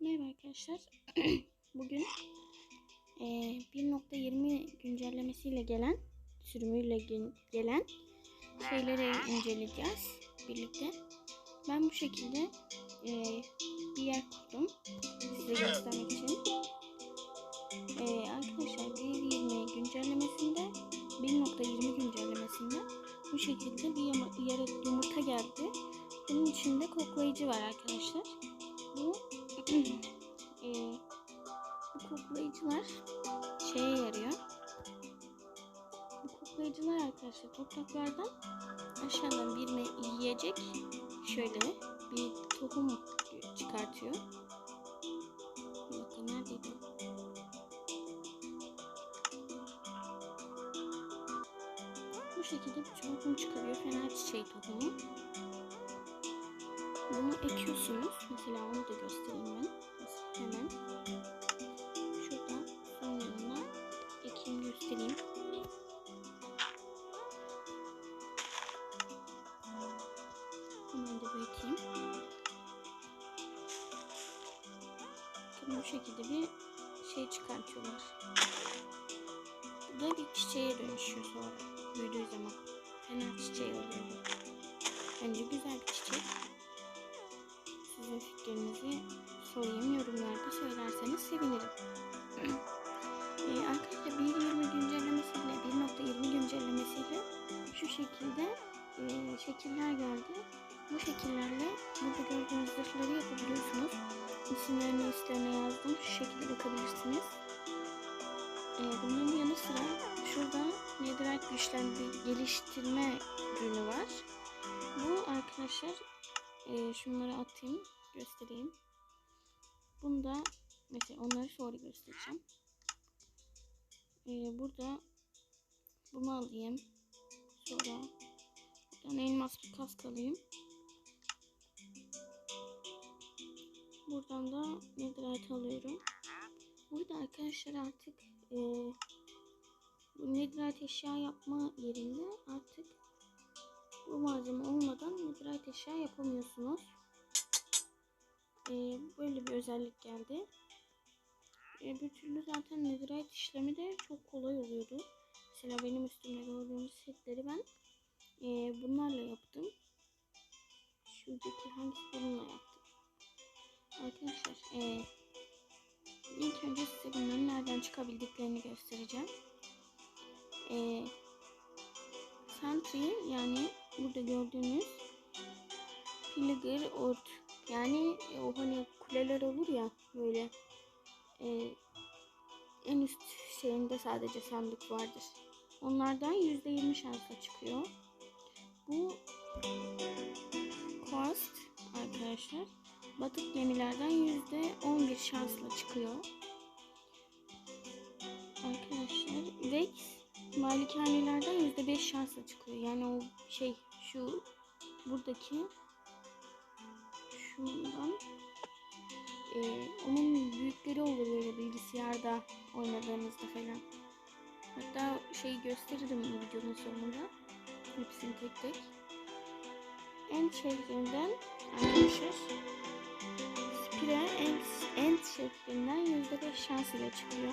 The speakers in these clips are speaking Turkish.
Merhaba arkadaşlar. Bugün e, eee 1.20 güncellemesiyle gelen, sürümüyle gelen şeyleri inceleyeceğiz birlikte. Ben bu şekilde eee, bir yer kurdum size göstermek için. Eee, arkadaşlar 1.20 güncellemesinde 1.20 güncellemesinde bu şekilde bir yere yumurta geldi. Bunun içinde koklayıcı var arkadaşlar. Bu eee, bu koklayıcılar şeye yarıyor. Bu koklayıcılar arkadaşlar topraklardan aşağıdan bir yiyecek şöyle bir tohum çıkartıyor. Dakika neredeydi? Bu şekilde bir tohum çıkarıyor. Fener çiçeği tohumu. Bunu ekiyorsunuz. Mesela onu da göstereyim ben. Fikrinizi sorayım yorumlarda söylerseniz sevinirim. ee, arkadaşlar 1.20 güncellemesiyle 1.20 güncellemesiyle şu şekilde e, şekiller geldi. Bu şekillerle burada gördüğünüz zırhları yapabiliyorsunuz. İsimlerini üstlerine yazdım. Şu şekilde bakabilirsiniz. Ee, bunun yanı sıra şurada Netherite güçlendi geliştirme ürünü var. Bu arkadaşlar e, şunları atayım göstereyim. Bunda mesela onları sonra göstereceğim. E, burada bunu alayım. Sonra buradan elmas bir kask alayım. Buradan da netherite alıyorum. Burada arkadaşlar artık e, bu netherite eşya yapma yerinde artık bu malzeme olmadan netherite eşya yapamıyorsunuz. Ee, böyle bir özellik geldi. Ee, bir türlü zaten netherite işlemi de çok kolay oluyordu. Mesela benim üstümde gördüğünüz setleri ben e, bunlarla yaptım. Şuradaki hangisi bununla yaptım. Arkadaşlar e, ilk önce size bunların nereden çıkabildiklerini göstereceğim. E, Sentry yani burada gördüğünüz Pillager Ort yani e, o hani kuleler olur ya böyle e, en üst şeyinde sadece sandık vardır. Onlardan %20 şansla çıkıyor. Bu Quest arkadaşlar batık gemilerden %11 şansla çıkıyor. Arkadaşlar Vex malikanelerden %5 şansla çıkıyor. Yani o şey şu buradaki şundan e, onun büyükleri olur bilgisayarda oynadığınızda falan. Hatta şeyi gösteririm videonun sonunda. Hepsini tek tek. End şeklinden arkadaşlar Spire end, end şeklinden %5 şans ile çıkıyor.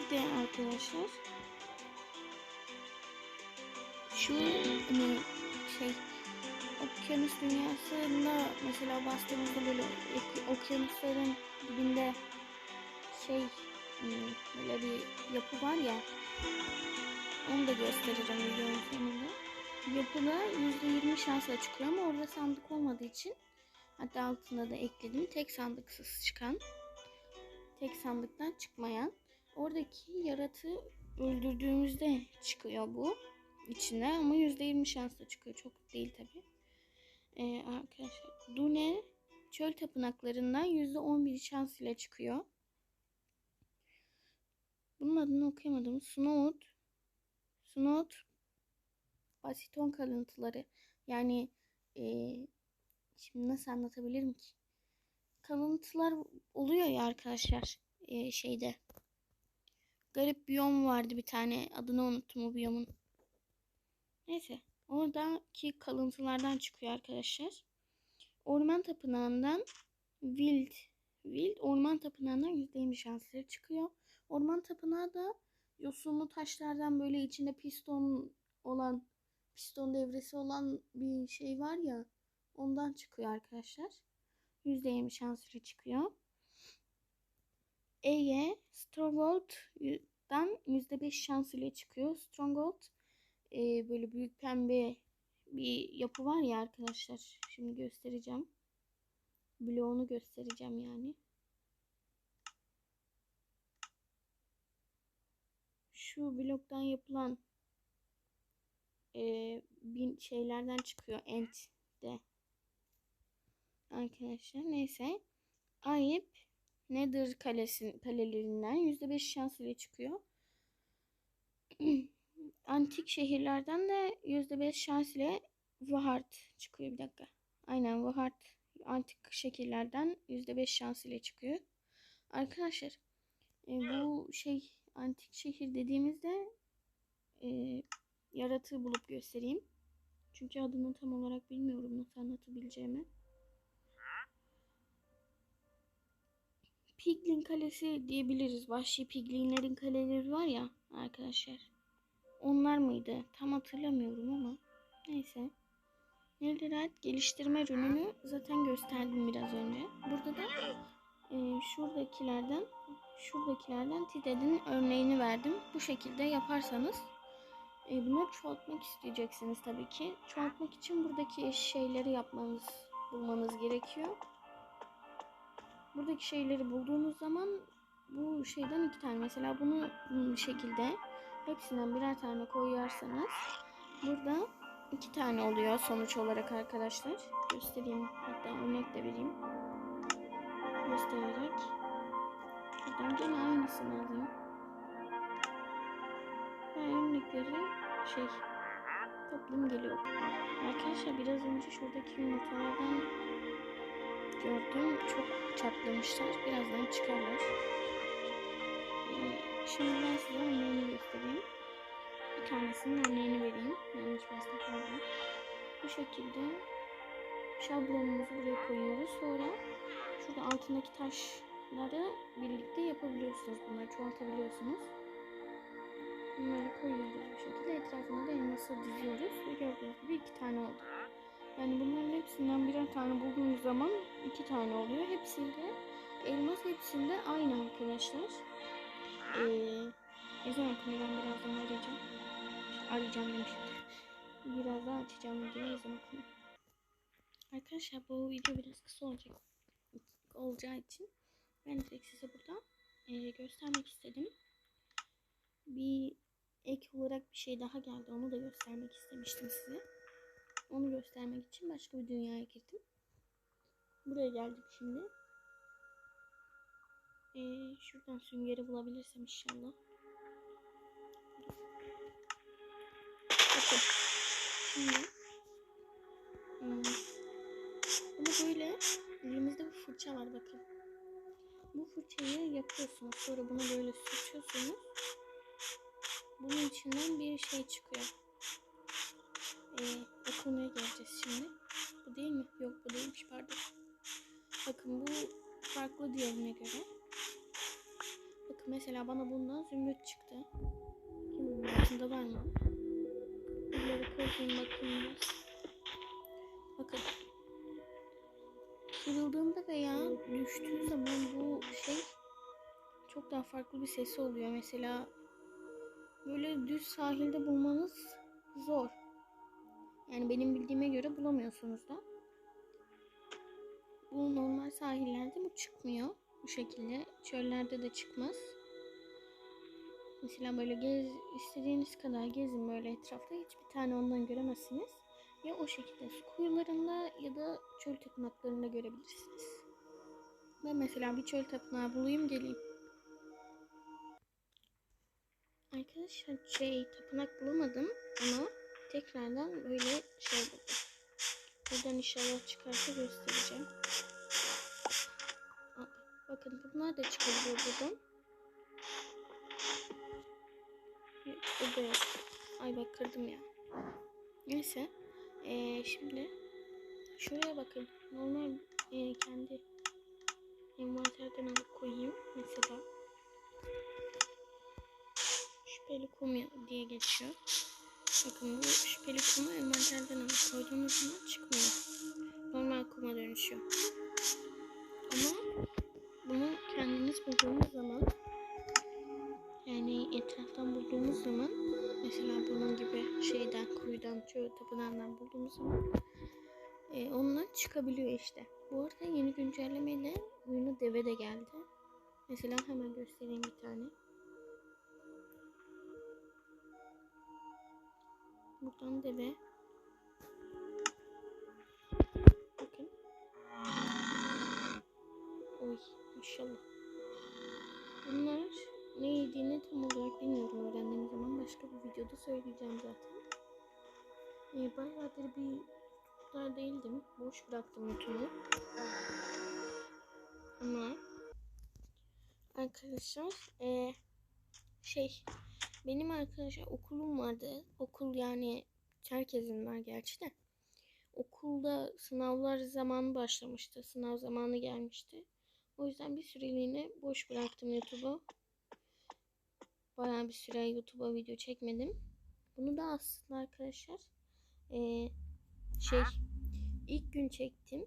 Bir de arkadaşlar şu hani şey okyanus dünyasında mesela bastığımızda böyle ok- okyanusların dibinde şey hmm, böyle bir yapı var ya onu da göstereceğim videonun sonunda. Yapıda %20 şansla çıkıyor ama orada sandık olmadığı için hatta altına da ekledim. Tek sandıksız çıkan. Tek sandıktan çıkmayan. Oradaki yaratığı öldürdüğümüzde çıkıyor bu içine ama %20 şansla çıkıyor. Çok değil tabi. Ee, arkadaşlar Dune çöl tapınaklarından %11 şans ile çıkıyor. Bunun adını okuyamadım. Snout Snout basiton kalıntıları. Yani eee, şimdi nasıl anlatabilirim ki? Kalıntılar oluyor ya arkadaşlar eee, şeyde. Garip biyom vardı bir tane. Adını unuttum o biyomun. Neyse. Oradaki kalıntılardan çıkıyor arkadaşlar. Orman Tapınağı'ndan Wild Wild Orman Tapınağı'ndan %20 şansları çıkıyor. Orman Tapınağı da yosunlu taşlardan böyle içinde piston olan piston devresi olan bir şey var ya ondan çıkıyor arkadaşlar. %20 şansları çıkıyor. Ege Stronghold'dan %5 şans ile çıkıyor. Stronghold e, böyle büyük pembe bir yapı var ya arkadaşlar. Şimdi göstereceğim. Bloğunu göstereceğim yani. Şu bloktan yapılan e, bin şeylerden çıkıyor. Ent de. Arkadaşlar neyse. Ayıp Nether kalesi, kalelerinden %5 şans ile çıkıyor. Antik şehirlerden de %5 şans ile Vahart çıkıyor. Bir dakika. Aynen Vahart antik şehirlerden %5 şans ile çıkıyor. Arkadaşlar e, bu şey antik şehir dediğimizde e, yaratığı bulup göstereyim. Çünkü adını tam olarak bilmiyorum nasıl anlatabileceğimi. Piglin Kalesi diyebiliriz. Vahşi piglinlerin kaleleri var ya arkadaşlar. Onlar mıydı? Tam hatırlamıyorum ama. Neyse. Netherite geliştirme ürününü zaten gösterdim biraz önce. Burada da e, şuradakilerden şuradakilerden Tided'in örneğini verdim. Bu şekilde yaparsanız e, bunları çoğaltmak isteyeceksiniz tabii ki. Çoğaltmak için buradaki şeyleri yapmanız, bulmanız gerekiyor. Buradaki şeyleri bulduğunuz zaman bu şeyden iki tane mesela bunu bu şekilde hepsinden birer tane koyarsanız burada iki tane oluyor sonuç olarak arkadaşlar. Göstereyim hatta örnek de vereyim. Göstererek. Şuradan gene aynısını alayım. Ve örnekleri şey toplum geliyor. Arkadaşlar biraz önce şuradaki yumurtalardan gördüm. Çok çatlamışlar. Birazdan çıkarlar. Şimdi ben size örneğini göstereyim. Bir tanesinin örneğini vereyim. Yanlış bastım pardon. Bu şekilde şablonumuzu buraya koyuyoruz. Sonra şurada altındaki taşları birlikte yapabiliyorsunuz. Bunları çoğaltabiliyorsunuz. Bunları koyuyoruz bu şekilde. Etrafına da elması diziyoruz. Ve gördüğünüz gibi iki tane oldu. Yani bunların hepsinden birer tane bulduğunuz zaman iki tane oluyor. Hepsinde elmas hepsinde aynı arkadaşlar. Ee, ezan okunu ben birazdan arayacağım. Arayacağım demişim. Biraz daha açacağım videoyu ezan okunu. Arkadaşlar bu video biraz kısa olacak olacağı için ben direkt size burada e, göstermek istedim. Bir ek olarak bir şey daha geldi. Onu da göstermek istemiştim size. Onu göstermek için başka bir dünyaya girdim. Buraya geldik şimdi. Ee, şuradan süngeri bulabilirsem inşallah. Bakın. Şimdi. Hmm, bunu böyle elimizde bir fırça var bakın. Bu fırçayı yapıyorsunuz. Sonra bunu böyle sürçüyorsunuz. Bunun içinden bir şey çıkıyor. Ee, o konuya geleceğiz şimdi. Bu değil mi? Yok bu değilmiş pardon. Bakın bu farklı diğerine göre. Mesela bana bundan zümrüt çıktı. Bunun altında var mı? Bunları koyayım bakayım biraz. Bakın. Kırıldığında veya düştüğü zaman bu şey çok daha farklı bir sesi oluyor. Mesela böyle düz sahilde bulmanız zor. Yani benim bildiğime göre bulamıyorsunuz da. Bu normal sahillerde bu çıkmıyor. Bu şekilde. Çöllerde de çıkmaz. Mesela böyle gez, istediğiniz kadar gezin böyle etrafta. Hiçbir tane ondan göremezsiniz. Ya o şekilde su kuyularında ya da çöl tapınaklarında görebilirsiniz. Ben mesela bir çöl tapınağı bulayım geleyim. Arkadaşlar şey tapınak bulamadım ama tekrardan böyle şey buldum. Buradan inşallah çıkarsa göstereceğim. Bakın bunlar da çıkabiliyor buradan. Burada yok. Ay bak kırdım ya. Neyse. Ee, şimdi şuraya bakın. Normal e, kendi envanterden alıp koyayım. Mesela şüpheli kum diye geçiyor. Bakın bu şüpheli kumu envanterden alıp koyduğunuz zaman çıkmıyor. Normal kuma dönüşüyor. Ama bunu kendiniz bulduğunuz zaman yani etraftan bulduğumuz zaman mesela bunun gibi şeyden kuyudan çöl tapınağından bulduğumuz zaman e, onlar çıkabiliyor işte. Bu arada yeni güncellemeyle oyuna deve de geldi. Mesela hemen göstereyim bir tane. Buradan deve. Bakın. Oy maşallah. Bunlar ne yediğini tam olarak bilmiyorum öğrendiğim zaman başka bir videoda söyleyeceğim zaten. Ee, bayağıdır bir tutuklar değildim. Boş bıraktım YouTube'u. Ama arkadaşlar ee, şey benim arkadaşlar okulum vardı. Okul yani herkesin var gerçi de. Okulda sınavlar zamanı başlamıştı. Sınav zamanı gelmişti. O yüzden bir süreliğine boş bıraktım YouTube'u. Bayağı bir süre YouTube'a video çekmedim. Bunu da aslında arkadaşlar eee, şey ilk gün çektim.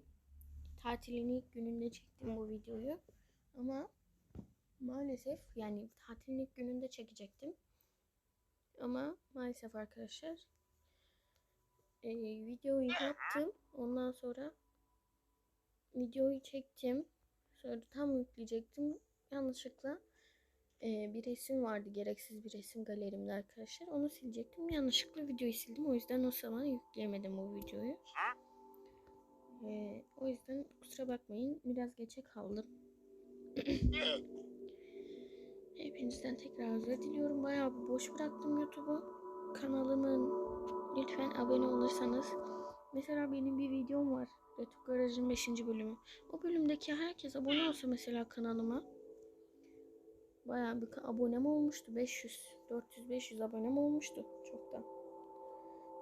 Tatilin ilk gününde çektim bu videoyu. Ama maalesef yani tatilin ilk gününde çekecektim. Ama maalesef arkadaşlar eee, videoyu yaptım. Ondan sonra videoyu çektim. Sonra tam yükleyecektim. Yanlışlıkla e, bir resim vardı. Gereksiz bir resim galerimde arkadaşlar. Onu silecektim. Yanlışlıkla videoyu sildim. O yüzden o zaman yükleyemedim o videoyu. E, o yüzden kusura bakmayın. Biraz geçe kaldım. Hepinizden tekrar özür diliyorum. Bayağı boş bıraktım YouTube'u. Kanalımın lütfen abone olursanız. Mesela benim bir videom var. YouTube Garaj'ın 5. bölümü. O bölümdeki herkes abone olsa mesela kanalıma. Bayağı bir abonem olmuştu. 500, 400-500 abonem olmuştu çoktan.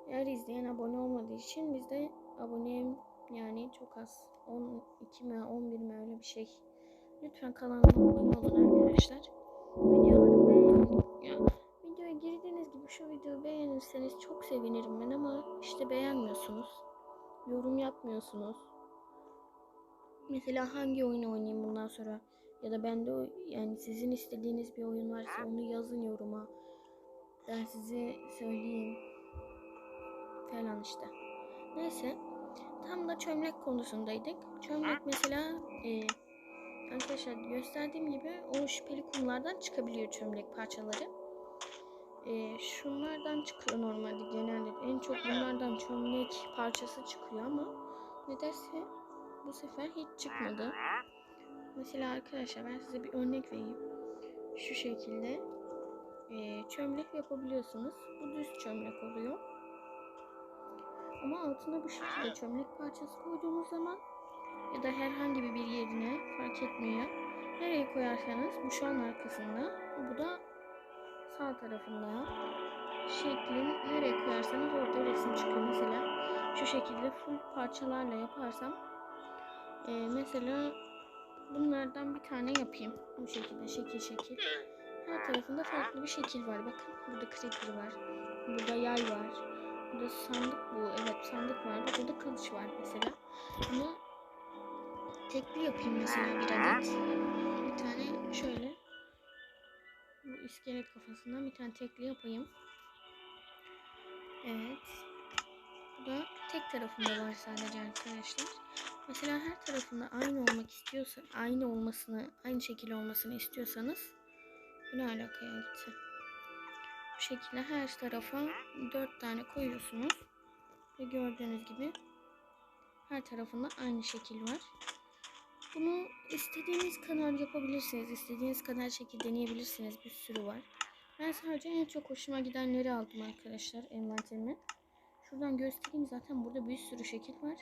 Eğer izleyen abone olmadığı için bizde abonem yani çok az. 12 mi 11 mi öyle bir şey. Lütfen kanalıma abone olun arkadaşlar. Videoları beğenin. Ya, videoya girdiğiniz gibi şu videoyu beğenirseniz çok sevinirim ben ama işte beğenmiyorsunuz. Yorum yapmıyorsunuz. Mesela hangi oyunu oynayayım bundan sonra? Ya da bende yani sizin istediğiniz bir oyun varsa onu yazın yoruma. Ben size söyleyeyim. Falan işte. Neyse. Tam da çömlek konusundaydık. Çömlek mesela e, arkadaşlar gösterdiğim gibi o şüpheli kumlardan çıkabiliyor çömlek parçaları. E, şunlardan çıkıyor normalde genelde. En çok bunlardan çömlek parçası çıkıyor ama nedense bu sefer hiç çıkmadı. Mesela arkadaşlar ben size bir örnek vereyim. Şu şekilde e, çömlek yapabiliyorsunuz. Bu düz çömlek oluyor. Ama altına bu şekilde çömlek parçası koyduğunuz zaman ya da herhangi bir yerine fark etmiyor. Nereye koyarsanız bu şu an arkasında. Bu da sağ tarafında. Şeklin nereye koyarsanız orada resim çıkıyor. Mesela şu şekilde full parçalarla yaparsam e, mesela bunlardan bir tane yapayım. Bu şekilde şekil şekil. Her tarafında farklı bir şekil var. Bakın burada creeper var. Burada yay var. Burada sandık bu. Evet sandık var. Burada kılıç var mesela. Bunu tekli yapayım mesela bir adet. Bir tane şöyle. Bu iskelet kafasından bir tane tekli yapayım. Evet. Da tek tarafında var sadece arkadaşlar. Mesela her tarafında aynı olmak istiyorsa, aynı olmasını, aynı şekil olmasını istiyorsanız bu ne alakaya gitti? Bu şekilde her tarafa dört tane koyuyorsunuz. Ve gördüğünüz gibi her tarafında aynı şekil var. Bunu istediğiniz kadar yapabilirsiniz. istediğiniz kadar şekil deneyebilirsiniz. Bir sürü var. Ben sadece en çok hoşuma gidenleri aldım arkadaşlar envanterime. Şuradan göstereyim zaten burada bir sürü şekil var.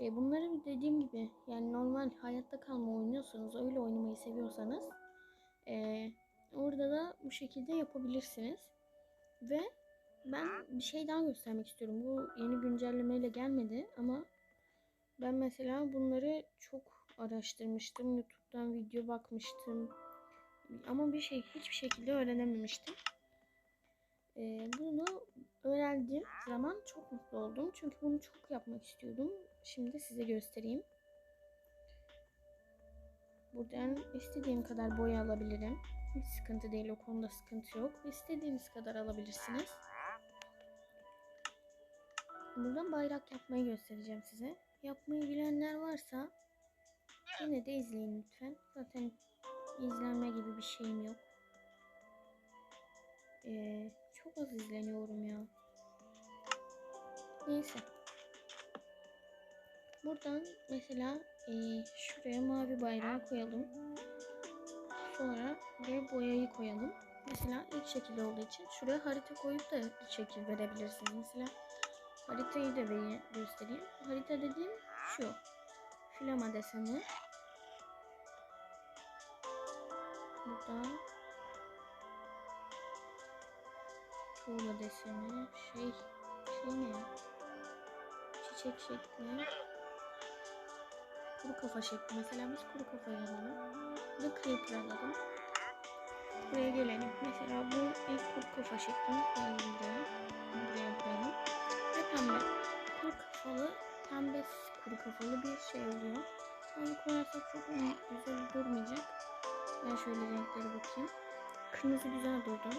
E, bunları dediğim gibi yani normal hayatta kalma oynuyorsanız öyle oynamayı seviyorsanız e, orada da bu şekilde yapabilirsiniz. Ve ben bir şey daha göstermek istiyorum. Bu yeni güncellemeyle gelmedi ama Ben mesela bunları çok araştırmıştım. YouTube'dan video bakmıştım. Ama bir şey hiçbir şekilde öğrenememiştim. Ee, bunu öğrendiğim zaman çok mutlu oldum. Çünkü bunu çok yapmak istiyordum. Şimdi size göstereyim. Buradan istediğim kadar boya alabilirim. Hiç sıkıntı değil o konuda sıkıntı yok. İstediğiniz kadar alabilirsiniz. Buradan bayrak yapmayı göstereceğim size. Yapmayı bilenler varsa yine de izleyin lütfen. Zaten izlenme gibi bir şeyim yok. Ee, çok az izleniyorum ya. Neyse. Buradan mesela e, şuraya mavi bayrağı koyalım. Sonra buraya boyayı koyalım. Mesela ilk şekil olduğu için şuraya harita koyup da ilk şekil verebilirsiniz. Mesela haritayı da göstereyim. Harita dediğim şu. Flama deseni. Burada tuğla deseni. Şey, şey ne? Çiçek şekli. Kuru kafa şekli. Mesela biz kuru kafa. Bir de creeper alalım. Buraya gelelim. Mesela bu ilk kuru kafa şeklini koyalım buraya. Buraya koyalım. Ve pembe. Kuru kafalı, pembe kuru kafalı bir şey oluyor. Onu koyarsak çok güzel durmayacak. Ben şöyle renklere bakayım. Kırmızı güzel durdu.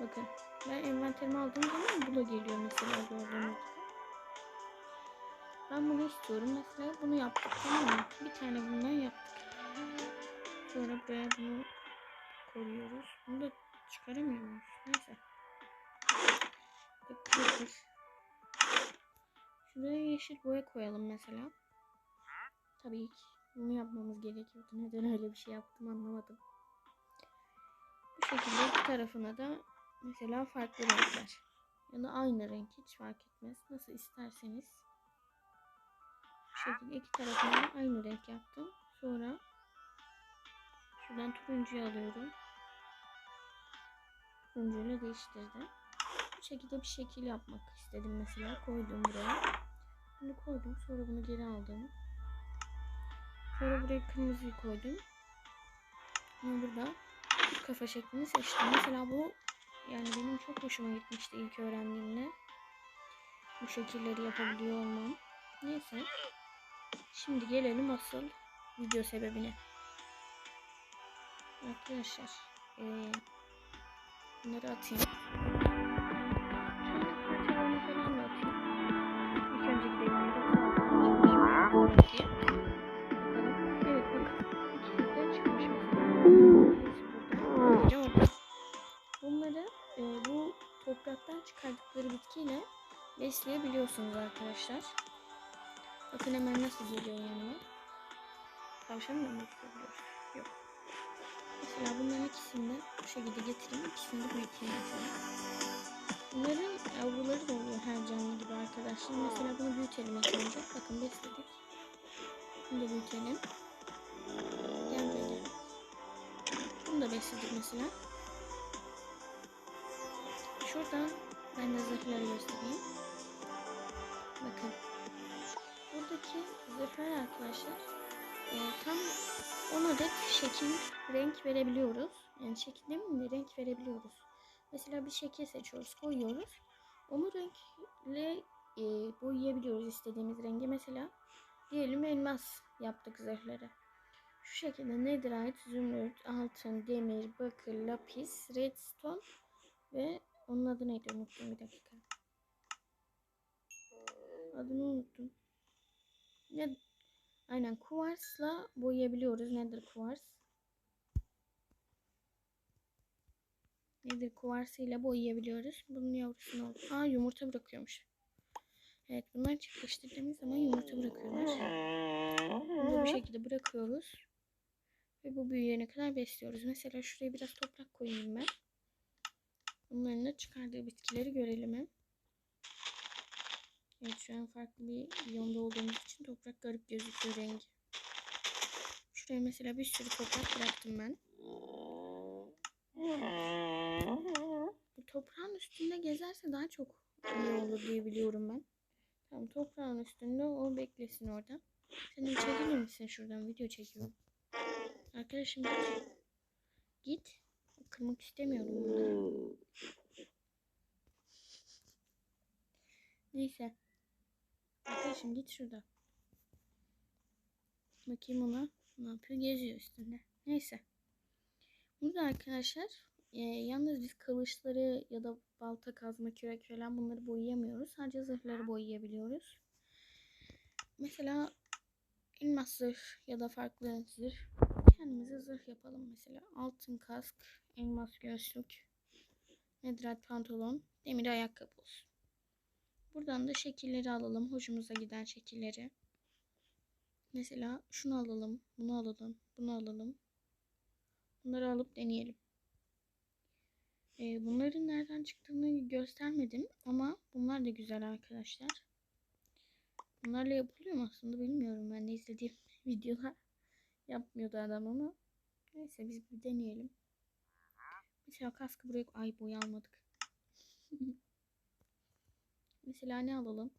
Bakın. Ben envanterimi aldığım zaman bu da geliyor mesela gördüğünüz. Ben bunu istiyorum. Mesela bunu yaptık tamam mı? Bir tane bundan yaptık. Sonra buraya bunu koyuyoruz. Bunu da çıkaramıyor muyuz? Neyse. Bakıyoruz. Şuraya yeşil boya koyalım mesela. Tabii ki bunu yapmamız gerekiyordu. Neden öyle bir şey yaptım anlamadım. Bu şekilde iki tarafına da mesela farklı renkler. Ya da aynı renk hiç fark etmez. Nasıl isterseniz. Bu şekilde iki tarafına aynı renk yaptım. Sonra şuradan turuncuyu alıyorum. Turuncuyla değiştirdim. Bu şekilde bir şekil yapmak istedim mesela. Koydum buraya. Bunu koydum. Sonra bunu geri aldım. Sonra buraya kırmızıyı koydum. Ama burada kafa şeklini seçtim. Mesela bu yani benim çok hoşuma gitmişti ilk öğrendiğimde. Bu şekilleri yapabiliyor olmam. Neyse. Şimdi gelelim asıl video sebebine. Arkadaşlar. Ee, bunları atayım. Çıkardıkları bitkiyle besleyebiliyorsunuz arkadaşlar. Bakın hemen nasıl geliyor yanıma. Tavşan mı besleyebiliyoruz? Yok. Mesela bunların ikisini de bu şekilde getireyim. İkisini de büyüteyim. Bunların yavruları da oluyor her canlı gibi arkadaşlar. Mesela bunu büyütelim ilk önce. Bakın besledik. Bunu da büyütelim. Gel böyle. Bunu da besledik mesela. Şuradan ben de zırhları göstereyim. Bakın. Buradaki zırhlar arkadaşlar e, tam 10 adet şekil renk verebiliyoruz. Yani şekil demeyeyim de renk verebiliyoruz. Mesela bir şekil seçiyoruz, koyuyoruz. Onu renkle e, boyayabiliyoruz istediğimiz rengi. Mesela diyelim elmas yaptık zırhları. Şu şekilde netherite, zümrüt, altın, demir, bakır, lapis, redstone ve onun adı neydi unuttum bir dakika. Adını unuttum. Ne? Aynen kuvarsla boyayabiliyoruz. Nedir kuvars? Nedir kuvarsıyla boyayabiliyoruz. Bunun yavrusunu oldu. Aa yumurta bırakıyormuş. Evet bunlar çiftleştirdiğimiz zaman yumurta bırakıyorlar. Bunu bu şekilde bırakıyoruz. Ve bu büyüyene kadar besliyoruz. Mesela şuraya biraz toprak koyayım ben. Bunların da çıkardığı bitkileri görelim hem. Evet şu an farklı bir biyomda olduğumuz için toprak garip gözüküyor rengi. Şuraya mesela bir sürü toprak bıraktım ben. Bu toprağın üstünde gezerse daha çok iyi olur diye biliyorum ben. Tamam toprağın üstünde o beklesin orada. Sen de çekilir misin şuradan video çekiyorum. Arkadaşım git. Kırmak istemiyorum. Neyse. Arkadaşım git şurada. Bakayım ona ne yapıyor geziyor üstünde. Neyse. Burada arkadaşlar e, yalnız biz kılıçları ya da balta kazma kürek falan bunları boyayamıyoruz. Sadece zırhları boyayabiliyoruz. Mesela elmas zırh ya da farklı zırh. Kendimize zırh yapalım mesela. Altın kask, elmas göğüslük, nedret pantolon, demir ayakkabı olsun. Buradan da şekilleri alalım. Hoşumuza giden şekilleri. Mesela şunu alalım, bunu alalım, bunu alalım. Bunları alıp deneyelim. Ee, bunların nereden çıktığını göstermedim ama bunlar da güzel arkadaşlar. Bunlarla yapılıyor mu aslında bilmiyorum. Ben de izlediğim videolar yapmıyordu adam ama. Neyse biz bir deneyelim. Mesela kaskı buraya ay boya almadık. Mesela ne alalım?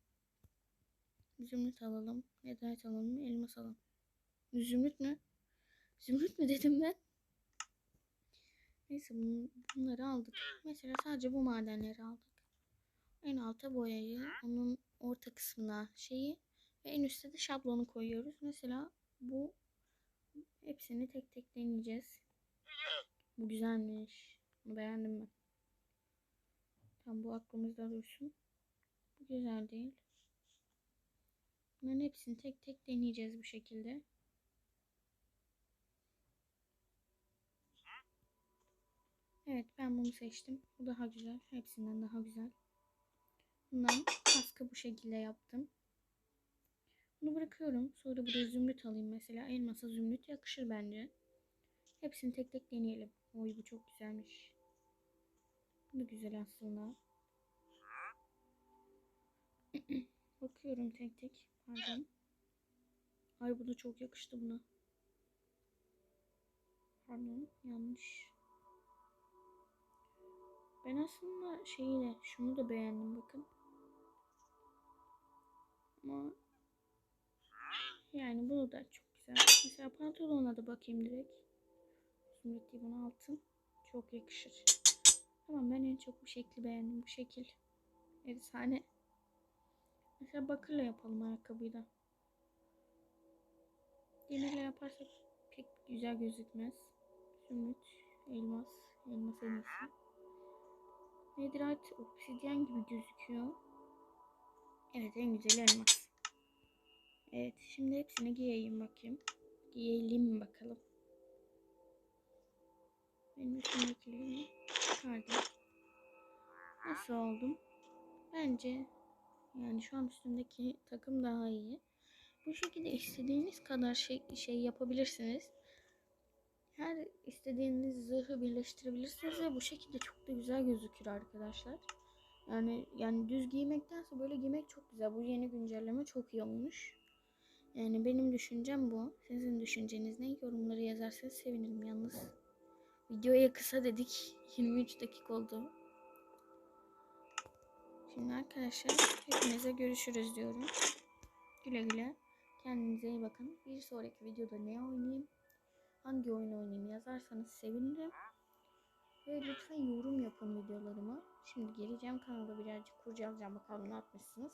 Zümrüt alalım. Nedret alalım. Elmas alalım. Zümrüt mü? Zümrüt mü dedim ben? Neyse bun- bunları aldık. Mesela sadece bu madenleri aldık. En alta boyayı, onun orta kısmına şeyi ve en üstte de şablonu koyuyoruz. Mesela bu hepsini tek tek deneyeceğiz. Bu güzelmiş. Bunu beğendim ben. Tam bu aklımızda dursun. Bu güzel değil. Bunların hepsini tek tek deneyeceğiz bu şekilde. Evet ben bunu seçtim. Bu daha güzel. Hepsinden daha güzel. Bundan kaskı bu şekilde yaptım. Bunu bırakıyorum. Sonra buraya zümrüt alayım mesela. Elmasa zümrüt yakışır bence. Hepsini tek tek deneyelim. Oy bu çok güzelmiş. Bu güzel aslında. Bakıyorum tek tek. Pardon. Ay bu da çok yakıştı buna. Pardon yanlış. Ben aslında şeyi şunu da beğendim bakın. Ama yani bunu da çok güzel. Mesela pantolona da bakayım direkt. Zümrüt değil bunu altın. Çok yakışır. Tamam ben en çok bu şekli beğendim. Bu şekil efsane. Mesela bakırla yapalım ayakkabıyı da. Demirle yaparsak pek güzel gözükmez. Zümrüt, elmas, elmas en iyisi. Netherite obsidyen gibi gözüküyor. Evet en güzeli elmas. Evet şimdi hepsini giyeyim bakayım. Giyelim bakalım. Benim üstümdekileri çıkardım. Nasıl oldum? Bence yani şu an üstümdeki takım daha iyi. Bu şekilde istediğiniz kadar şey, şey yapabilirsiniz. Her istediğiniz zırhı birleştirebilirsiniz ve bu şekilde çok da güzel gözükür arkadaşlar. Yani yani düz giymektense böyle giymek çok güzel. Bu yeni güncelleme çok iyi olmuş. Yani benim düşüncem bu. Sizin düşünceniz ne? Yorumları yazarsanız sevinirim yalnız. Videoya kısa dedik. 23 dakika oldu. Şimdi arkadaşlar hepinize görüşürüz diyorum. Güle güle. Kendinize iyi bakın. Bir sonraki videoda ne oynayayım? Hangi oyun oynayayım yazarsanız sevinirim. Ve lütfen yorum yapın videolarıma. Şimdi geleceğim kanalda birazcık kurcalayacağım bakalım ne yapmışsınız.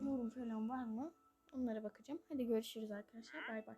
Yorum falan var mı? Onlara bakacağım. Hadi görüşürüz arkadaşlar. Bay bay.